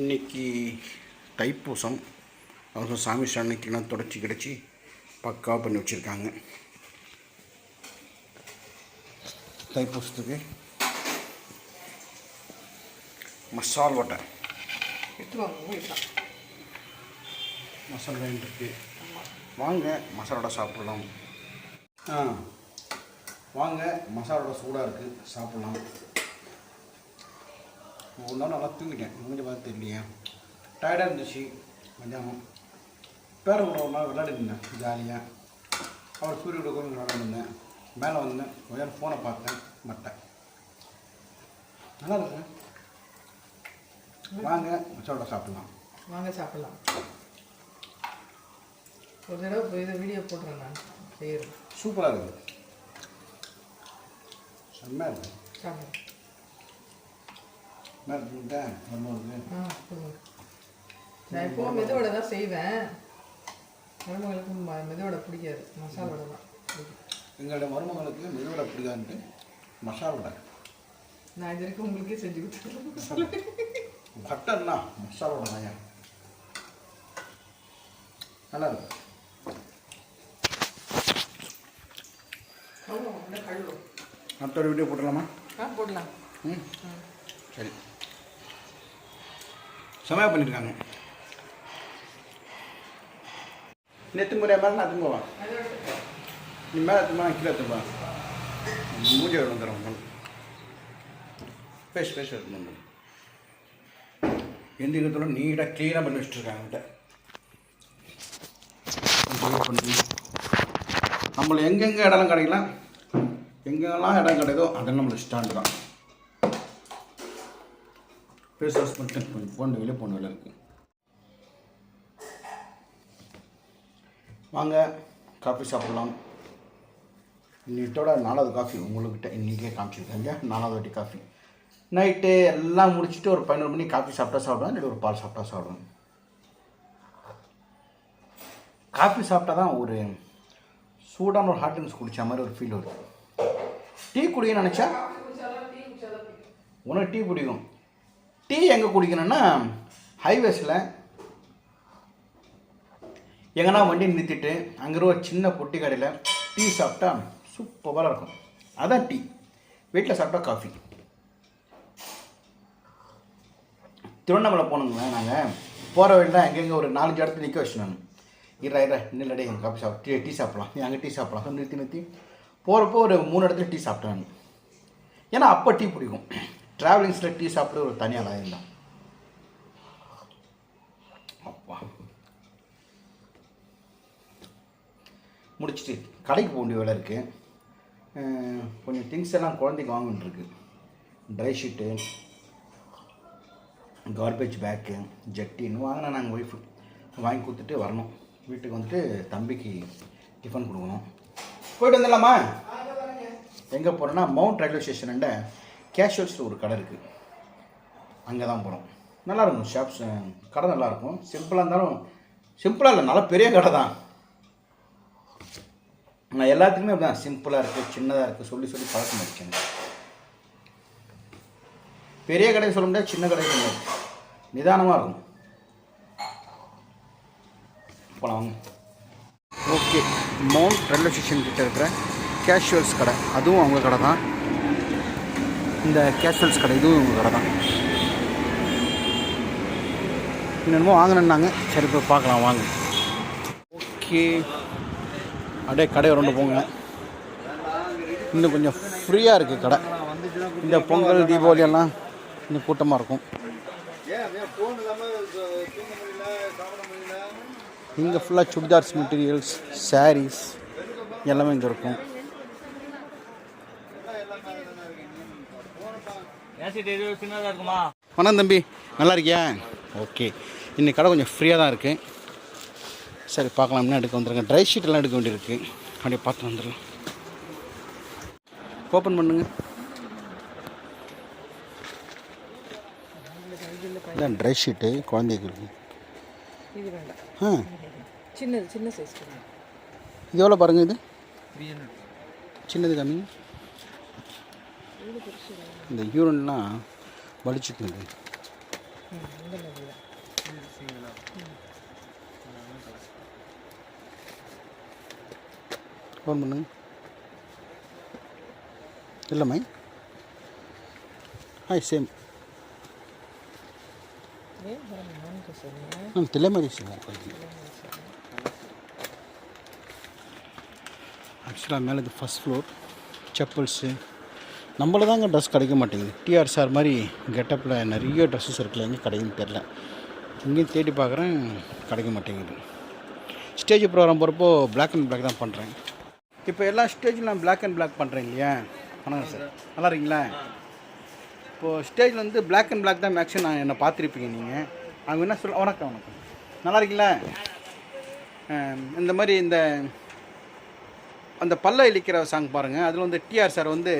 இன்னைக்கு தைப்பூசம். அவங்க சாமி சன்னிக்கெல்லாம் தொடச்சி கிடச்சி பக்காவாக பண்ணி வச்சுருக்காங்க. தைப்பூசத்துக்கு மசால் வட்டை மசாலா இருக்கு. வாங்க மசாலோட சாப்பிடலாம். ஆ வாங்க மசாலோட சூடாக இருக்குது சாப்பிடலாம். ஒரு நாள் நல்லா தூங்கிட்டேன் முடிஞ்ச பார்த்து தெரியலையே. டயர்டாக இருந்துச்சு. மத்தியானம் பேர கூட ஒரு நாள் விளையாடி இருந்தேன் ஜாலியாக அவர் சூரிய கூட விளையாடி இருந்தேன். மேலே வந்தேன் கொஞ்ச நேரம் ஃபோனை பார்த்தேன் மட்டேன் நல்லா இருக்கு வாங்க மசாலோட சாப்பிடலாம். வாங்க சாப்பிடலாம். ஒரு தடவை இதை வீடியோ போடுறேன் நான். செய்கிறேன் சூப்பராக இருக்குது செம்மையாக இருக்குது சாப்பிடுங்க மேலே தூங்கிட்டேன் வரும்போது ஆ போதுங்க நான் எப்போவும் மெதுவடை தான் செய்வேன். மருமகளுக்கு ம- மெதுவடை பிடிக்காது. மசாலா வடை தான் எங்களுடைய மருமகளுக்கு மெதுவடை பிடிக்காதுன்ட்டு மசாலா வடை நான் இது வரைக்கும் உங்களுக்கே செஞ்சு கொடுத்துருவேன் பட்டர்னா மசாலா வடை தான் நல்லா இருக்கு. கழுவும் அடுத்த ஒரு வீடியோ போட்டுடலாமா? ஆ போடலாம். ம். சரி. செமையாக பண்ணியிருக்காங்க நேற்று முறையாக மேலே நான் திரும்பவா நீ மேலே திரும்ப கீழே திரும்ப மூஞ்சி வந்துடும் பேச பேச வந்துடும் எந்த இடத்துல நீட்டாக க்ளீனாக பண்ணி வச்சுருக்காங்க கிட்ட பண்ணி. நம்மளை எங்கெங்கே இடம்லாம் கிடைக்கலாம். எங்கெங்கெல்லாம் இடம் கிடைக்குதோ அதெல்லாம் நம்மளுக்கு ஸ்டாண்டு தான். ஃபேஸ் வாஷ் பண்ணிட்டு கொஞ்சம் போன வெளியே போன வேலை இருக்குது வாங்க காஃபி சாப்பிடலாம். இன்னிட்டோட நாலாவது காஃபி உங்கள்கிட்ட இன்றைக்கே காமிச்சிருக்கேங்க. நாலாவது வாட்டி காஃபி நைட்டு எல்லாம் முடிச்சுட்டு ஒரு பதினோரு மணி காஃபி சாப்பிட்டா சாப்பிடுவேன் இல்லை ஒரு பால் சாப்பிட்டா சாப்பிடுவேன் காஃபி சாப்பிட்டா தான் ஒரு சூடான ஒரு ஹாட் ட்ரிங்க்ஸ் குடிச்ச மாதிரி ஒரு ஃபீல் வரும். டீ குடிக்கணும்னு நினச்சா? உனக்கு டீ பிடிக்கும் டீ எங்கே குடிக்கணும்னா ஹைவேஸில் எங்கன்னா வண்டி நிறுத்திட்டு அங்கே ஒரு சின்ன பொட்டி கடையில் டீ சாப்பிட்டா சூப்பராக இருக்கும். அதான் டீ. வீட்டில் சாப்பிட்டா காஃபி. திருவண்ணாமலை போனோங்க நாங்கள் போகிற வழியில் எங்கெங்கே ஒரு நாலஞ்சு இடத்துல நிற்க வச்சுனாங்க இரா இரா நில்லடி எங்கள் காஃபி சாப்பிட் டீ டீ சாப்பிட்லாம். அங்கே டீ சாப்பிட்லாம். நிறுத்தி நிறுத்தி. போகிறப்போ ஒரு மூணு இடத்துல டீ சாப்பிட்டேன் ஏன்னா அப்போ டீ பிடிக்கும். ட்ராவலிங்ஸில் டீ சாப்பிட ஒரு தனியாக லாயம் தான். அப்பா. முடிச்சுட்டு கடைக்கு போக வேண்டிய வேலை இருக்குது கொஞ்சம் திங்ஸ் எல்லாம் குழந்தைக்கு வாங்கிட்டுருக்கு ட்ரை ஷீட்டு கார்பேஜ் பேக்கு ஜட்டின்னு வாங்கினா நாங்கள் ஒய்ஃபு வாங்கி கொடுத்துட்டு வரணும். வீட்டுக்கு வந்துட்டு தம்பிக்கு டிஃபன் கொடுக்கணும். போயிட்டு வந்துடலாமா? எங்கே போகிறோன்னா மவுண்ட் ரயில்வே ஸ்டேஷன்ண்ட கேஷுவல்ஸில் ஒரு கடை இருக்குது அங்கே தான் போகிறோம் நல்லாயிருக்கும் ஷாப்ஸ் கடை நல்லாயிருக்கும் சிம்பிளாக இருந்தாலும் சிம்பிளாக இல்லை நல்லா பெரிய கடை தான். நான் எல்லாத்துக்குமே அப்படி தான் சிம்பிளாக இருக்குது சின்னதாக இருக்குது சொல்லி சொல்லி பழக்கம் ஆயிடுச்சு பெரிய கடையை சொல்ல முடியாது சின்ன கடையை சொல்ல முடியாது. நிதானமாக இருக்கும். போகலாம் ஓகே மவுண்ட் ரயில்வே ஸ்டேஷன் கிட்ட இருக்கிற கேஷுவல்ஸ் கடை. அதுவும் அவங்க கடை தான். இந்த கேஷுவல்ஸ் கடை இதுவும் உங்கள் கடை தான். என்னென்னமோ வாங்கினேன்னாங்க சரி போய் பார்க்கலாம் வாங்க. ஓகே. அப்படியே கடை ரெண்டு போங்க. இன்னும் கொஞ்சம் ஃப்ரீயாக இருக்குது கடை. இந்த பொங்கல் தீபாவளி எல்லாம் இன்னும் கூட்டமாக இருக்கும். இங்கே ஃபுல்லாக சுடிதார்ஸ் மெட்டீரியல்ஸ் சாரீஸ் எல்லாமே இங்கே இருக்கும் சின்னதாக இருக்குமா வணக்கம் தம்பி. நல்லா இருக்கியா? ஓகே. இன்னைக்கு கடை கொஞ்சம் ஃப்ரீயாக தான் இருக்குது சரி பார்க்கலாம் என்ன எடுக்க வந்துருங்க ட்ரை ஷீட் எல்லாம் எடுக்க வேண்டியிருக்கு. அப்படியே பார்த்து வந்துடலாம். ஓப்பன் பண்ணுங்க. இதான் ட்ரை ஷீட்டு குழந்தைகளுக்கு இது வேண்டாம். ஆ. சின்னது சின்ன சைஸ் இது எவ்வளோ பாருங்கள் இது? சின்னது காமிங்க. இந்த யூரின்லாம் வலிச்சுக்குது. ம் ஃபோன் பண்ணுங்க இல்லைம்மா ஹாய் சேம் ஏன் நான் ஆக்சுவலாக மேலே இது ஃபஸ்ட் ஃப்ளோர் செப்பல்ஸு நம்மள தாங்க ட்ரெஸ் கிடைக்க மாட்டேங்குது. டிஆர் சார் மாதிரி கெட்டப்பில் நிறைய ட்ரெஸ்ஸஸ் இருக்குல்ல எங்கே கிடைக்குன்னு தெரில இங்கேயும் தேடி பார்க்குறேன் கிடைக்க மாட்டேங்குது. ஸ்டேஜ் ப்ரோக்ராம் போகிறப்போ பிளாக் அண்ட் பிளாக் தான் பண்ணுறேன் இப்போ எல்லா ஸ்டேஜில் நான் பிளாக் அண்ட் பிளாக் பண்ணுறேன் இல்லையா? வணக்கம் சார் நல்லா இருக்கீங்களா? இப்போது ஸ்டேஜில் வந்து பிளாக் அண்ட் பிளாக் தான் மேக்ஸிமம் நான் என்னை பார்த்துருப்பீங்க நீங்கள் அவங்க என்ன சொல்ல வணக்கம் வணக்கம். நல்லா இருக்கீங்களா? இந்த மாதிரி இந்த அந்த பல்ல இழிக்கிற சாங் பாருங்கள் அதில் வந்து டிஆர் சார் வந்து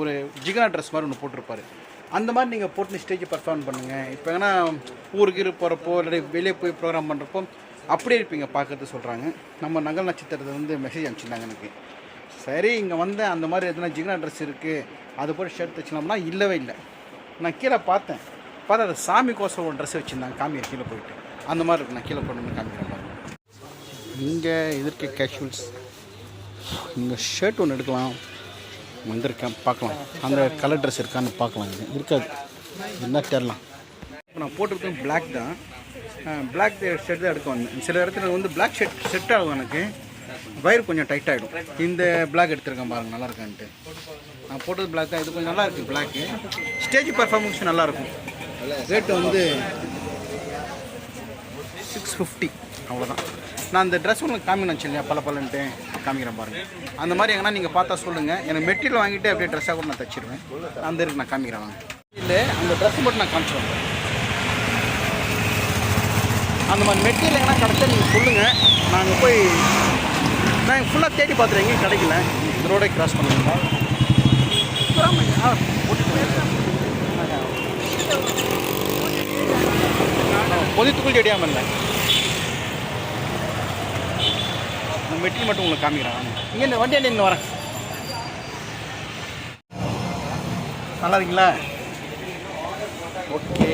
ஒரு ஜிகனா ட்ரெஸ் மாதிரி ஒன்று போட்டிருப்பாரு. அந்த மாதிரி நீங்கள் போட்டு ஸ்டேஜ் பர்ஃபார்ம் பண்ணுங்கள் இப்போ ஏன்னா ஊருக்கு இரு போகிறப்போ இல்லை வெளியே போய் ப்ரோக்ராம் பண்ணுறப்போ அப்படியே இருப்பீங்க பார்க்கறது சொல்கிறாங்க நம்ம நகல் நட்சத்திரத்தை வந்து மெசேஜ் அனுப்பிச்சிருந்தாங்க எனக்கு. சரி இங்கே வந்து அந்த மாதிரி எதுனா ஜிகனா ட்ரெஸ் இருக்குது அது போல் ஷர்ட் தைச்சலாம்னா இல்லவே இல்லை. நான் கீழே பார்த்தேன். பார்த்தா அது சாமி கோசம் ஒரு ட்ரெஸ் வச்சுருந்தாங்க காமியை கீழே போயிட்டு. அந்த மாதிரி இருக்கு நான் கீழே போடணும்னு காமிக்கிறேன் இங்கே இதற்கு கேஷுவல்ஸ் இங்கே ஷர்ட் ஒன்று எடுக்கலாம். வந்திருக்கேன் பார்க்கலாம். அந்த கலர் ட்ரெஸ் இருக்கான்னு பார்க்கலாம். இது இருக்காது. என்ன தெரிலாம் இப்போ நான் போட்டிருக்கேன் பிளாக் தான். பிளாக் ஷர்ட் தான் எடுக்க வந்தேன். சில இடத்துல வந்து பிளாக் ஷர்ட் செட் ஆகும் எனக்கு. வயிறு கொஞ்சம் டைட் ஆகிடும் இந்த பிளாக் எடுத்திருக்கேன் பாருங்க நல்லா இருக்கான்ட்டு. நான் போட்டது பிளாக் தான். இது கொஞ்சம் நல்லா இருக்குது பிளாக்கு ஸ்டேஜ் பர்ஃபார்மன்ஸ் நல்லாயிருக்கும் ரேட்டு வந்து சிக்ஸ் ஃபிஃப்டி அவ்வளோதான் நான் அந்த ட்ரெஸ் உங்களுக்கு காமிக்கணும் இல்லையா பல பலன்ட்டு காமிக்கிறேன் பாருங்கள் அந்த மாதிரி எங்கன்னா நீங்கள் பார்த்தா சொல்லுங்கள் எனக்கு மெட்டீரியல் வாங்கிட்டு அப்படியே ட்ரெஸ்ஸாக கூட நான் தச்சிருவேன். அந்த இருக்கு நான் காமிக்கிறேன் வாங்க. இல்லை அந்த ட்ரெஸ் மட்டும் நான் காமிச்சிடுவேன் அந்த மாதிரி மெட்டீரியல் எங்கன்னா கிடச்சா நீங்கள் சொல்லுங்கள் நாங்கள் போய் நான் ஃபுல்லாக தேடி பார்த்துறேன் எங்கேயும் கிடைக்கல. இந்த ரோடே கிராஸ் பண்ணுங்க பொதித்துக்குள் தெரியாமல் இல்லை வெற்றி மட்டும் உங்களுக்கு காமிக்கிறேன். இங்கே இந்த வண்டி நின்று வரேன். நல்லா இருக்கீங்களா? ஓகே.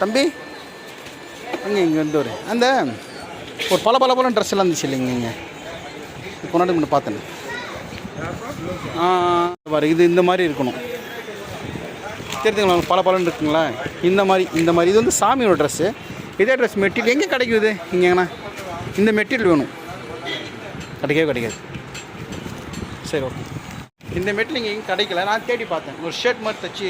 தம்பி அங்கே இங்கே வந்து ஒரு அந்த ஒரு பல பல பல ட்ரெஸ் எல்லாம் இருந்துச்சு இல்லைங்க இங்கே. கொண்டாடி நாட்டு முன்ன பார்த்தேன். பாரு இது இந்த மாதிரி இருக்கணும். தெரிஞ்சுங்களா பல பலன் இருக்குங்களா? இந்த மாதிரி இந்த மாதிரி. இது வந்து சாமியோட ட்ரெஸ்ஸு இதே ட்ரெஸ் மெட்டீரியல் எங்கே கிடைக்குது இங்கேங்கண்ணா இந்த மெட்டீரியல் வேணும். கிடைக்கவே கிடைக்காது. சரி ஓகே. இந்த மெட்டீரியல் இங்கே எங்கேயும் கிடைக்கல. நான் தேடி பார்த்தேன். ஒரு ஷர்ட் மாதிரி தச்சு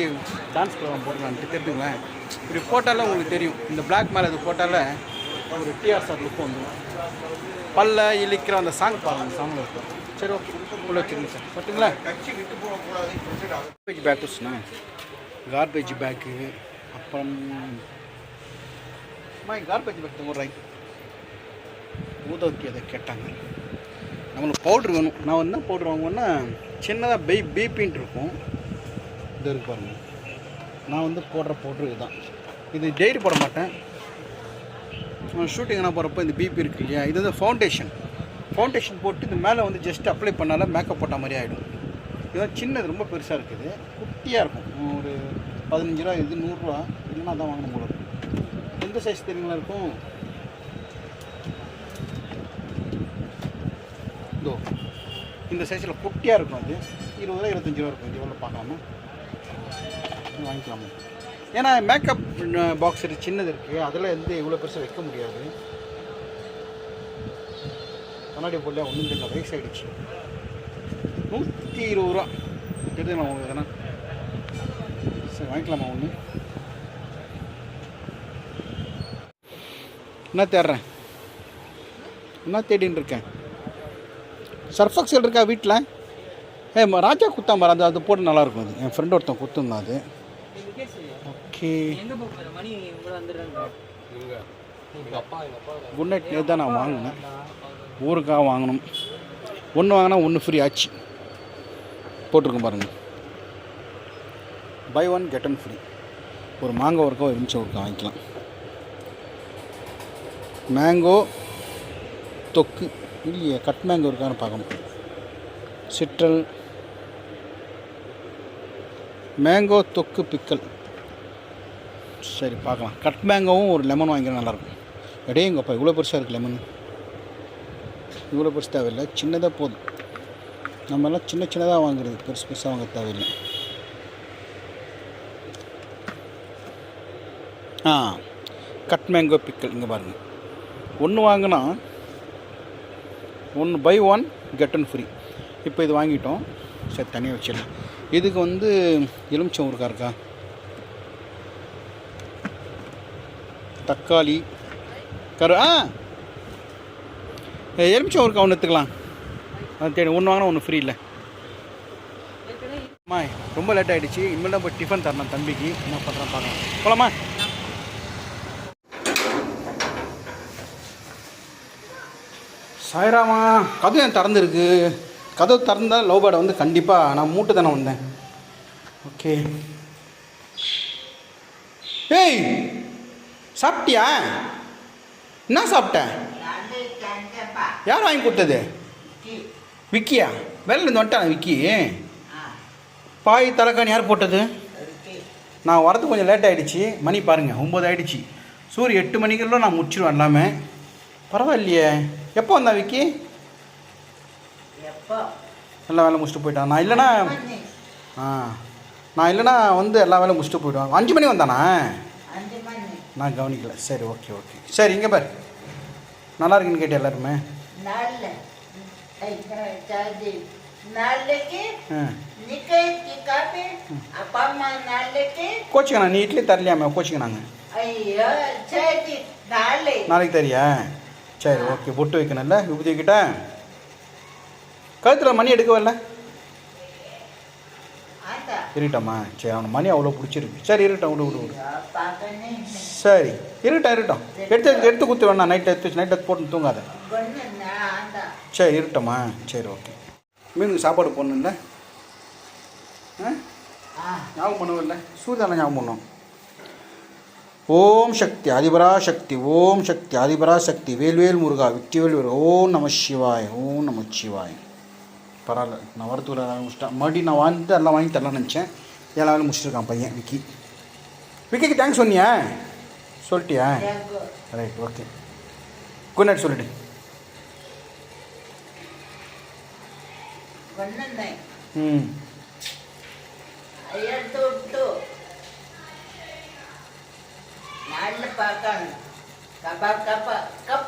டான்ஸ் ப்ரோக்ராம் போட்டுக்கலான்ட்டு தெரிஞ்சுங்களேன் இப்படி போட்டால உங்களுக்கு தெரியும். இந்த Black மேலே இது போட்டால ஒரு டிஆர் சார் லுக் வந்துடும் பல்ல இழிக்கிற அந்த சாங் பாருங்க அந்த சாங்கில் இருக்கும் சரி ஓகே. உள்ள வச்சுருங்க சார் பட்டுங்களா கார்பேஜ் பேக்குஸ்ண்ணா கார்பேஜ் பேக்கு அப்புறம் அம்மா கார்பேஜ் பேக் தொங்குறாங்க ஊதவத்தி அதை கேட்டாங்க. நம்மளுக்கு பவுட்ரு வேணும். நான் வந்து என்ன பவுட்ரு வாங்குவேன்னா சின்னதாக பை பிபின்ட்டு இருக்கும். இது இருக்கு பாருங்க. நான் வந்து போடுற பவுட்ரு இதுதான். இது டெய்லி போட மாட்டேன். ஷூட்டிங்னா போகிறப்ப இந்த பிபி இருக்கு இல்லையா இது வந்து ஃபவுண்டேஷன் ஃபவுண்டேஷன் போட்டு இது மேலே வந்து ஜஸ்ட் அப்ளை பண்ணால் மேக்கப் போட்ட மாதிரி ஆகிடும் இதுதான் சின்னது ரொம்ப பெருசாக இருக்குது. குட்டியாக இருக்கும். ஒரு பதினஞ்சு ரூபா இது நூறுரூவா இல்லைன்னா தான் வாங்கணும் போல இருக்கும் எந்த சைஸ் தெரியுங்களா இருக்கும்? இதோ இந்த சைஸில் குட்டியாக இருக்கும் அது. இருபது ரூபா இருபத்தஞ்சி ரூபா இருக்கும். இது எவ்வளோ பார்க்கலாமா? வாங்கிக்கலாமா? ஏன்னா மேக்கப் பாக்ஸ் இருக்குது சின்னது இருக்குது அதில் வந்து இவ்வளோ பெருசாக வைக்க முடியாது. கண்ணாடி பொருள் ஒன்றும் தெரியல. வயசாகிடுச்சு நூற்றி இருபது ரூபா. தெரியுதுங்களா உங்களுக்கு எதனா சரி வாங்கிக்கலாமா ஒன்று என்ன தேடுறேன். என்ன தேடின்னு இருக்கேன். சர்ஃபக்சல் இருக்கா வீட்டில் ஏ ராஜா குத்தா மரம் அந்த அது போட்டு நல்லாயிருக்கும் அது. என் ஃப்ரெண்ட் ஒருத்தன் குத்துந்தான் அது. ஓகே குட் நைட் நேற்று தான் நான் வாங்கினேன். ஊருக்காக வாங்கணும். ஒன்று வாங்கினா ஒன்று ஃப்ரீ ஆச்சு. போட்டிருக்கேன் பாருங்கள் buy one get one free ஒரு மாங்காய் ஒருக்கா ஒரு நிமிஷம் ஒருக்கா வாங்கிக்கலாம். மேங்கோ தொக்கு. இல்லையே கட் மேங்கோ இருக்கான்னு பார்க்கணும் சிட்ரல் மேங்கோ தொக்கு பிக்கல். சரி பார்க்கலாம். கட் மேங்கோவும் ஒரு லெமன் வாங்கினா நல்லாயிருக்கும். எடே எங்கப்பா இவ்வளோ பெருசாக இருக்குது லெமன் இவ்வளோ பெருசு தேவையில்லை. சின்னதாக போதும். நம்மலாம் சின்ன சின்னதாக வாங்குறது. பெருசு பெருசாக வாங்க தேவையில்லை. ஆ கட் மேங்கோ பிக்கல் இங்கே பாருங்கள் ஒன்று வாங்கினா ஒன்று buy one get and free இப்போ இது வாங்கிட்டோம். சரி தனியாக வச்சிடலாம். இதுக்கு வந்து எலுமிச்சம் ஊருக்கா இருக்கா? தக்காளி கரு ஆ! எலுமிச்சம் ஊருக்கா ஒன்று எடுத்துக்கலாம். அது தேடி ஒன்று வாங்கினா ஒன்று ஃப்ரீ இல்லை. அம்மா ரொம்ப லேட் ஆகிடுச்சு இனிமேல் தான் போய் டிஃபன் தரணும் தம்பிக்கு. என்ன பண்ணுறேன் பார்க்கலாம். போலாமா? சாய்ராமா கதவு ஏன் திறந்துருக்கு? கதவு திறந்தால் லவ் பேர்டை வந்து கண்டிப்பாக நான் மூட்டு தானே வந்தேன் ஓகே ஏய் சாப்பிட்டியா? என்ன சாப்பிட்ட யார் வாங்கி கொடுத்தது? விக்கியா? வெளில இருந்து வந்துட்டான் விக்கி. பாய் தலைக்கான் யார் போட்டது? நான் வரது கொஞ்சம் லேட் ஆகிடுச்சி மணி பாருங்கள் ஒம்பது ஆகிடுச்சி சூரிய எட்டு மணிக்கெல்லாம் நான் முடிச்சிருவேன் எல்லாமே. பரவாயில்லையே. எப்போ வந்தான் விக்கி? எல்லா வேலை முடிச்சுட்டு போயிட்டான். நான் இல்லைன்னா ஆ. நான் இல்லைன்னா வந்து எல்லா வேலையும் முடிச்சுட்டு போயிடுவாங்க அஞ்சு மணி வந்தானா? நான் கவனிக்கல. சரி ஓகே ஓகே. சரி இங்கே பாரு. நல்லா இருக்குன்னு கேட்டு எல்லாருமே? கோச்சிக்கண்ணா நீ இட்லி தரலையாமே? நாளை. நாளைக்கு தரியா? சரி ஓகே பொட்டு வைக்கணும்ல விபூதி கழுத்தில் மணி எடுக்க வரல இருட்டம்மா சரி அவனை மணி அவ்வளோ பிடிச்சிருக்கு. சரி இருட்டம் விடு விடு விடு சரி இருட்டம் இருட்டம் எடுத்து எடுத்து குத்து வேணாம். நைட் எடுத்து வச்சு நைட் எடுத்து போட்டு தூங்காத. சரி இருட்டம்மா சரி ஓகே மீனுக்கு சாப்பாடு போடணும்ல? ஆ? ஞாபகம் பண்ணவில்லை? சூதான ஞாபகம் பண்ணோம். ஓம் சக்தி ஆதிபரா சக்தி ஓம் சக்தி ஆதிபரா சக்தி வேல்வேல் முருகா விட்டிவேல் முருகா ஓம் நம சிவாய் ஓம் நம சிவாய். பரவாயில்ல நான் வரத்துக்குள்ள எல்லாம் முடிச்சிட்டேன். மறுபடியும் நான் வந்து எல்லாம் வாங்கி தரலாம்னு நினச்சேன். எல்லா வேலையும் முடிச்சிருக்கான் பையன் விக்கி. விக்கிக்கு தேங்க்ஸ் சொன்னியா? சொல்லிட்டியா? ரைட் ஓகே குட் நைட் சொல்லிட்டு கொண்டு ம். ayun pa kan kapag kapag kap